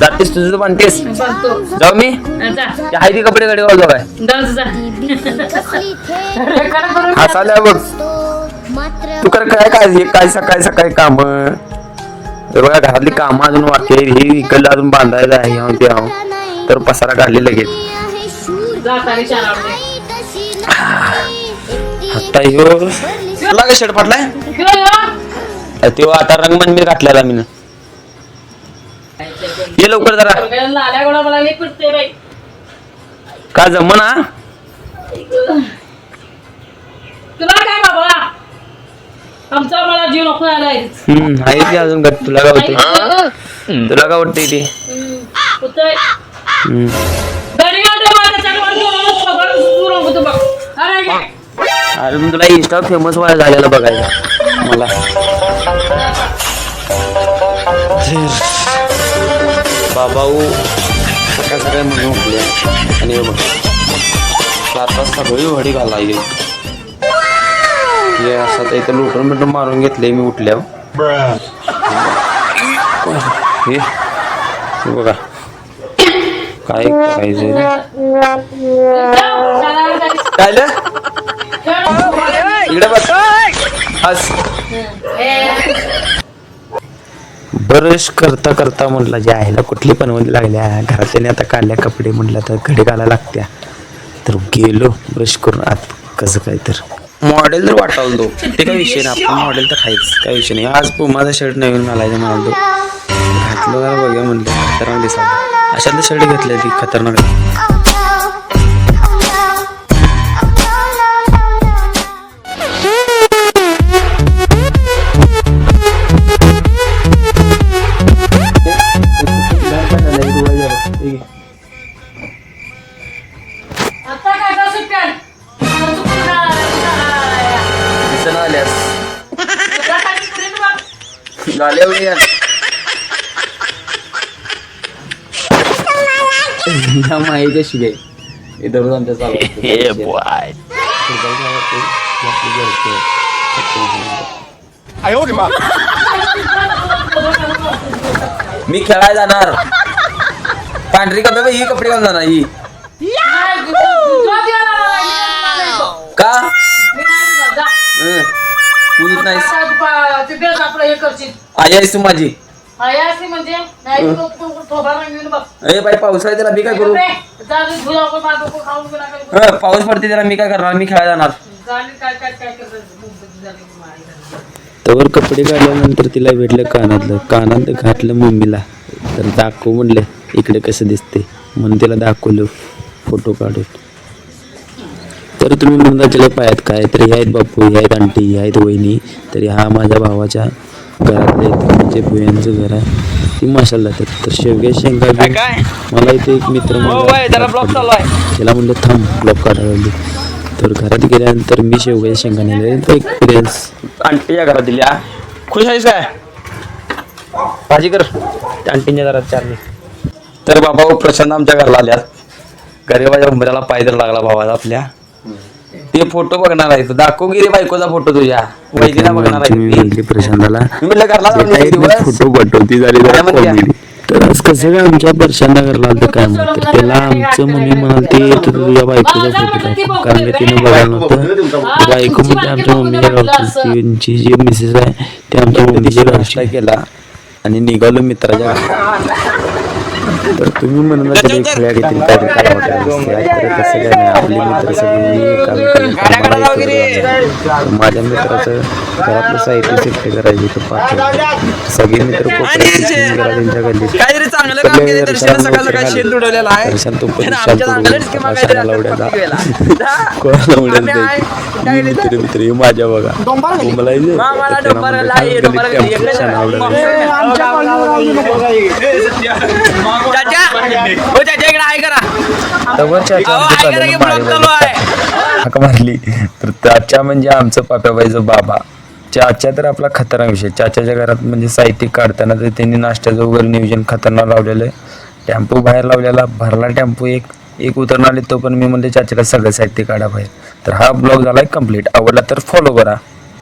जातेस तुझं तू म्हणतेस. जाऊ मी. आहे ती कपडे कडे घालतो काय? हसाल्या बघ. तू कर काय काय काय सकाळी सकाळी काम? बघा घरातली कामं अजून वाटते हे इकडलं अजून बांधायचं आहे ते ह्याव. तर पसारा काढले लगेच. आता ह्यो लागे शर्ट फाटलाय? तो आता रंगमंच मी घातलेला मी ये लवकर जरा. का जमना? तुला काय बाबा? आमचा मला जीव नको आलाय हम्म आहे अजून घट तुला काय तुला काय वाटतंय ते? अरे मग तुला इंस्टा फेमस व्हायला झालेलं बघायचं. मला. बाबाऊ. सकाळ सकाळी म्हणून उठले. आणि हे बघ आता सगळी वडी घालायली. हे असं आता इथं लुटून बिटून मारून घेतले मी उठल्यावर. हे बघा. काय करायचं काय झालं? इकडे बस हस ब्रश करता करता म्हटलं जे आहे ना कुठली बनवली लागल्या घरातल्याने आता काढल्या कपडे म्हटलं तर घडी घालायला लागत्या. तर गेलो ब्रश करून आत कसं काय तर. मॉडेल तर वाटाल तो ते काय विषय नाही आपण मॉडेल तर खायच काय विषय नाही. आज माझा शर्ट नवीन घालायचा म्हणाल तो घातलं जरा बघूया म्हणलं खतरनाक दिसायला. अशातलं शर्ट घेतलं ती खतरनाक दिसणं आल्यास तुला काय पुढे तू बघ. झाले एवढी या. माहिती कशी काय? हे दररोज आमच्या चालू मी खेळायला जाणार. पांढरी कपडे ही कपडे घालून जाणार ही. तू देत नाहीस आपलं हे करशील. आई आहेस तू माझी. अशी म्हणजे? नाही तू- तू थोबा बघ. ए बाई पावसाळ्यात त्याला मी काय करू? रे, जा तू धुया नको, माझं डोकं खाऊन बिना काही करू. हं, पाऊस पडते त्याला मी काय करणार? मी खेळायला जाणार. गाणी काय काय काय मुंबईत कपडे काढल्यानंतर तिला भेटलं कानातलं. कानात घातलं मम्मीला. तर दाखव म्हणलं इकडे कसं दिसते म्हणून तिला दाखवलं. फोटो काढून. तर तुम्ही तिला पायात काय? तर आहेत बापू हे आहेत आंटी हे आहेत वहिनी तरी हा माझ्या भावाच्या घरातले म्हणजे भुयांचं घर आहे. ती मशाला जातात तर शेवग्या शेंगा? मला इथे एक मित्र हो त्याला म्हणलं थांब ब्लॉक काढायला. तर घरात गेल्यानंतर मी शेवग्याच्या शेंगा नेले तो एक्सपिरियन्स आंटीच्या घरात दिल्या. खुश आहेस काय? भाजी कर. आंटीच्या घरात चालली तर बाबा प्रशांत आमच्या घरला आल्यात. गरीबाच्या उंबऱ्याला पाय तर लागला भावाचा आपल्या. ते फोटो बघणार आहे. तू दाखव गिरी बायकोचा फोटो तुझ्या. वैदीला बघणार आहे. मी प्रशांताला. म्हणलं घरला जाऊन मी दिवस. फोटो पाठवती झाली जरा काय म्हणते? comedy. तर आज कसं काय आमच्या प्रशांत घरला आलं काय म्हणते त्याला आमचं मम्मी म्हणालते तू तुझ्या बायकोचा फोटो दाखव कारण की तिने बघायला नव्हतं. बायको म्हणजे आमच्या मम्मीच्या गावची त्यांची जी मिसेस आहे ते आमच्या मम्मीच्या नाश्ता गावची. केला आणि निघालो मित्राच्या घरी. तर तुम्ही म्हणला तरी खेळ्या घेतील काय काय मित्र माझ्या मित्राचं घरातलं साहित्य शिफ्ट करायची तर पाच सगळे मित्र त्यांच्या दर्शन तो कोणाला मित्र मित्र माझ्या बघा बोंबलायचं. मला तवर चाचा अहो, आमचं ऐका ना की चाललेलं ब्लॉक चालू मागे आहे हाक मारली तर चाचा म्हणजे आमचं पाप्याबाईचं बाबा चाचा तर आपला खतरनाक विषय चाचाच्या घरात म्हणजे साहित्य काढताना तर त्यांनी नाश्त्याचं वगैरे नियोजन खतरनाक लावलेलं आहे टेम्पो बाहेर लावलेला भरला टेम्पो एक एक उतरणार आले तो पण मी म्हणले चाचाला सगळं साहित्य काढा बाहेर तर हा ब्लॉग झालाय कंप्लीट आवडला तर फॉलो करा